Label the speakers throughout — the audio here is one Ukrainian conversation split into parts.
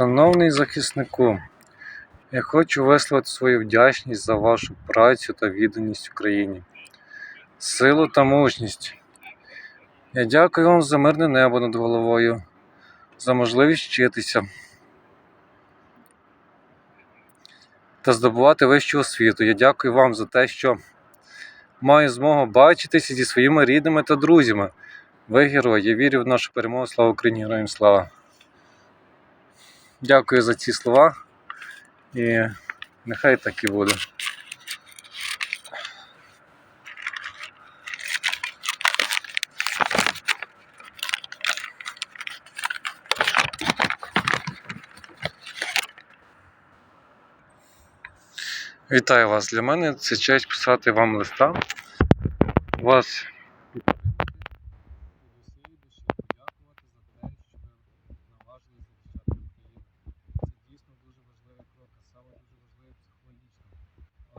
Speaker 1: Шановний захиснику, я хочу висловити свою вдячність за вашу працю та відданість Україні, силу та мужність. Я дякую вам за мирне небо над головою, за можливість вчитися та здобувати вищу освіту. Я дякую вам за те, що маю змогу бачитися зі своїми рідними та друзями. Ви герої. Я вірю в нашу перемогу. Слава Україні! Героям слава! Дякую за ці слова. І нехай так і буде. Вітаю вас. Для мене це честь писати вам листа. У вас Це дійсно дуже важливий крок, а саме дуже важливий психологічно.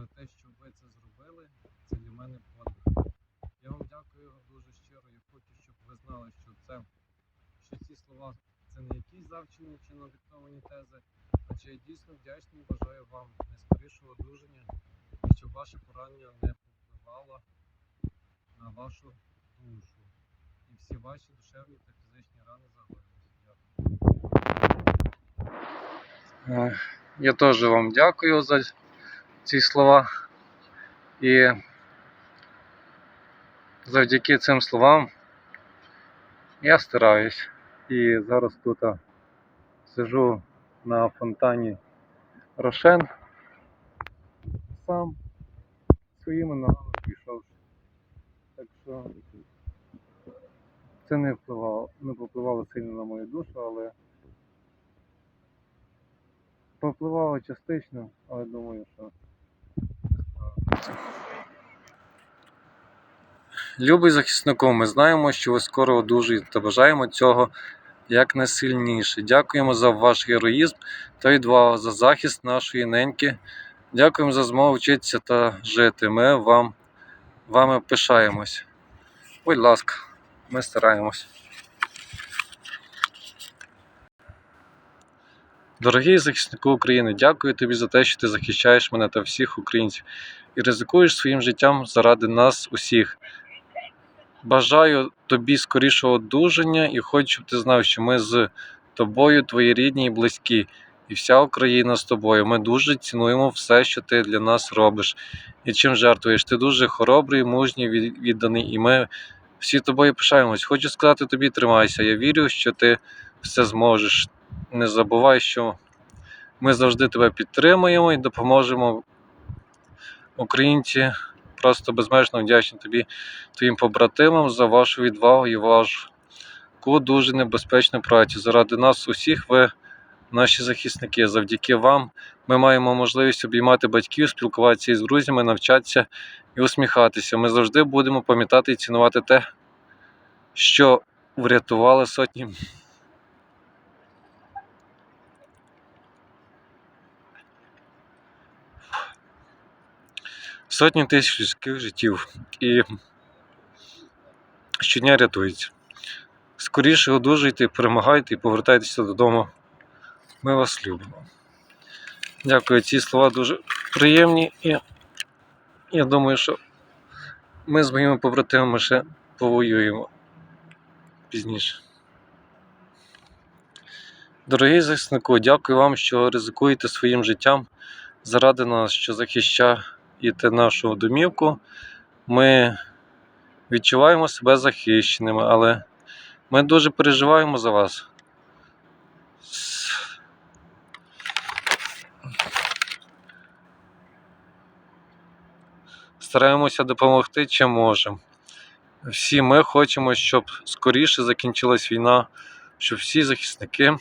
Speaker 1: Але те, що ви це зробили, це для мене подвиг. Я вам дякую дуже щиро. Я хочу, щоб ви знали, що це що ці слова це не якісь завчені чи надиктовані тези, а чи я дійсно вдячний, бажаю вам найскорішого одужання і щоб ваше поранення не повпливало на вашу душу. І всі ваші душевні та фізичні рани загоїлися. Дякую. Е, Я теж вам дякую за ці слова. І завдяки цим словам я стараюсь. І зараз тут сижу на фонтані Рошен сам своїми ногами пішов. Так що це не впливало, не попливало сильно на мою душу, але попливало частично, але думаю, що. Любий захиснику, ми знаємо, що ви скоро одужуєте та бажаємо цього якнайсильніше. Дякуємо за ваш героїзм та відвагу, за захист нашої неньки. Дякуємо за змогу вчитися та жити. Ми вам вами пишаємось. Будь ласка, ми стараємось. Дорогий захиснику України, дякую тобі за те, що ти захищаєш мене та всіх українців і ризикуєш своїм життям заради нас усіх. Бажаю тобі скорішого одужання і хочу, щоб ти знав, що ми з тобою, твої рідні і близькі, і вся Україна з тобою. Ми дуже цінуємо все, що ти для нас робиш і чим жертвуєш. Ти дуже хоробрий, мужній, відданий, і ми всі тобою пишаємось. Хочу сказати тобі, тримайся. Я вірю, що ти все зможеш. Не забувай, що ми завжди тебе підтримуємо і допоможемо. Українці просто безмежно вдячні тобі, твоїм побратимам за вашу відвагу і важку дуже небезпечну працю. Заради нас усіх ви наші захисники. Завдяки вам ми маємо можливість обіймати батьків, спілкуватися із друзями, навчатися і усміхатися. Ми завжди будемо пам'ятати і цінувати те, що врятували сотні. Сотні тисяч людських життів і щодня рятується. Скоріше одужуйте, перемагайте і повертайтеся додому. Ми вас любимо. Дякую, ці слова дуже приємні і я думаю, що ми з моїми побратимами ще повоюємо пізніше. Дорогий захиснику, дякую вам, що ризикуєте своїм життям заради нас, що захищаєте нашу домівку. Ми відчуваємо себе захищеними, але ми дуже переживаємо за вас. Стараємося допомогти чим можемо. Всі ми хочемо, щоб скоріше закінчилась війна, щоб всі захисники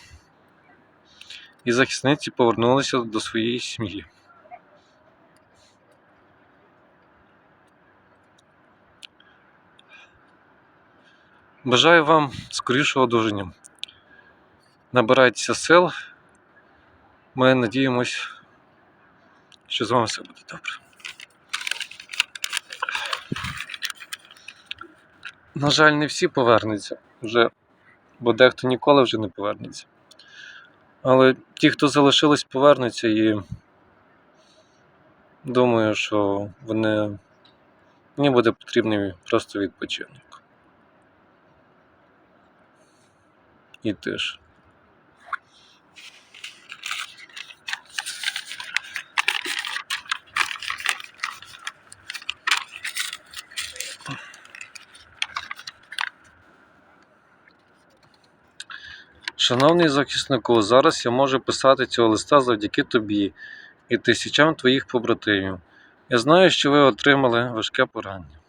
Speaker 1: і захисниці повернулися до своєї сім'ї. Бажаю вам скорішого одужання. Набирайтеся сил. Ми надіємось, що з вами все буде добре. На жаль, не всі повернуться вже, бо дехто ніколи вже не повернеться. Але ті, хто залишились, повернуться і думаю, що вони мені буде потрібний просто відпочинок. І ти. Шановний захиснику, зараз я можу писати цього листа завдяки тобі і тисячам твоїх побратимів. Я знаю, що ви отримали важке поранення.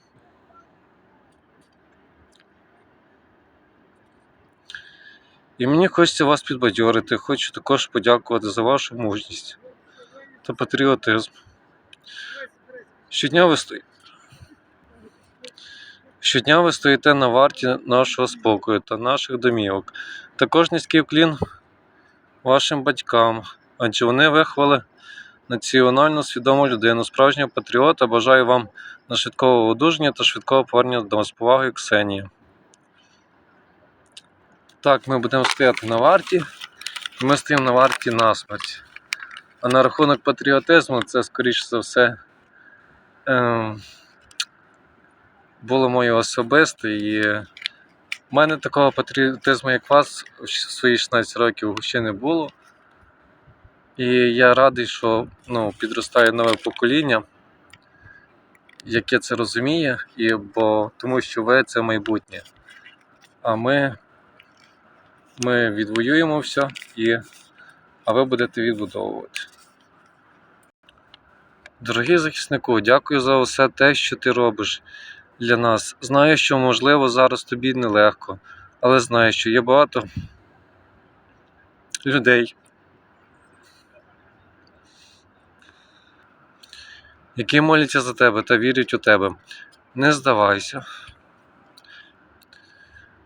Speaker 1: І мені хочеться вас підбадьорити. Хочу також подякувати за вашу мужність та патріотизм. Щодня ви стоїте. Щодня ви стоїте на варті нашого спокою та наших домівок. Також низький вклін вашим батькам, адже вони виховали національно свідому людину, справжнього патріота. Бажаю вам на швидкого одужання та швидкого повернення до з повагою Ксенії. Так, ми будемо стояти на варті, і ми стоїмо на варті насмерть. А на рахунок патріотизму, це, скоріш за все, ем, було моє особисте. І в мене такого патріотизму, як вас, в свої 16 років ще не було. І я радий, що ну, підростає нове покоління, яке це розуміє, і, бо, тому що ви це майбутнє. А ми, ми відвоюємо все, і, а ви будете відбудовувати. Дорогий захиснику, дякую за все те, що ти робиш для нас. Знаю, що можливо зараз тобі нелегко, але знаю, що є багато людей, які моляться за тебе та вірять у тебе. Не здавайся.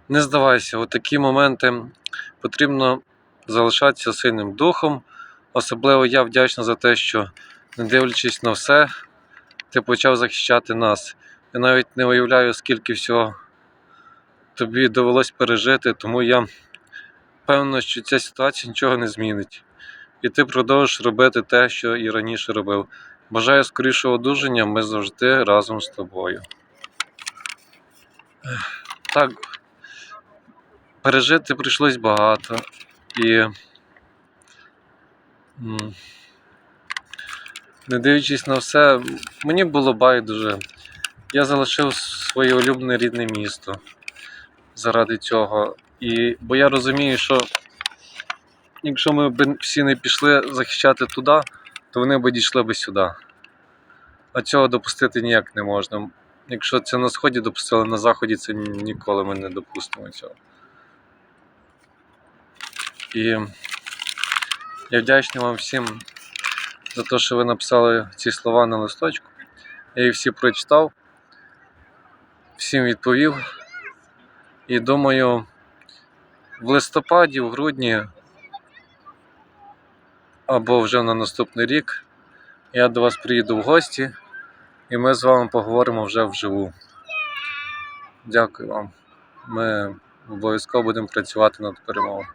Speaker 1: Не здавайся, у такі моменти потрібно залишатися сильним духом. Особливо я вдячна за те, що, не дивлячись на все, ти почав захищати нас. Я навіть не уявляю, скільки всього тобі довелось пережити, тому я впевнений, що ця ситуація нічого не змінить. І ти продовжиш робити те, що і раніше робив. Бажаю скорішого одужання, ми завжди разом з тобою. Так, пережити прийшлось багато. І не дивлячись на все, мені було байдуже. Я залишив своє улюблене рідне місто заради цього. І, бо я розумію, що якщо ми б всі не пішли захищати туди, то вони б дійшли би сюди. А цього допустити ніяк не можна. Якщо це на сході допустили, на заході це ніколи ми не допустимо цього. І я вдячний вам всім за те, що ви написали ці слова на листочку. Я їх всі прочитав, всім відповів. І думаю, в листопаді, в грудні або вже на наступний рік я до вас приїду в гості і ми з вами поговоримо вже вживу. Дякую вам. Ми обов'язково будемо працювати над перемогою.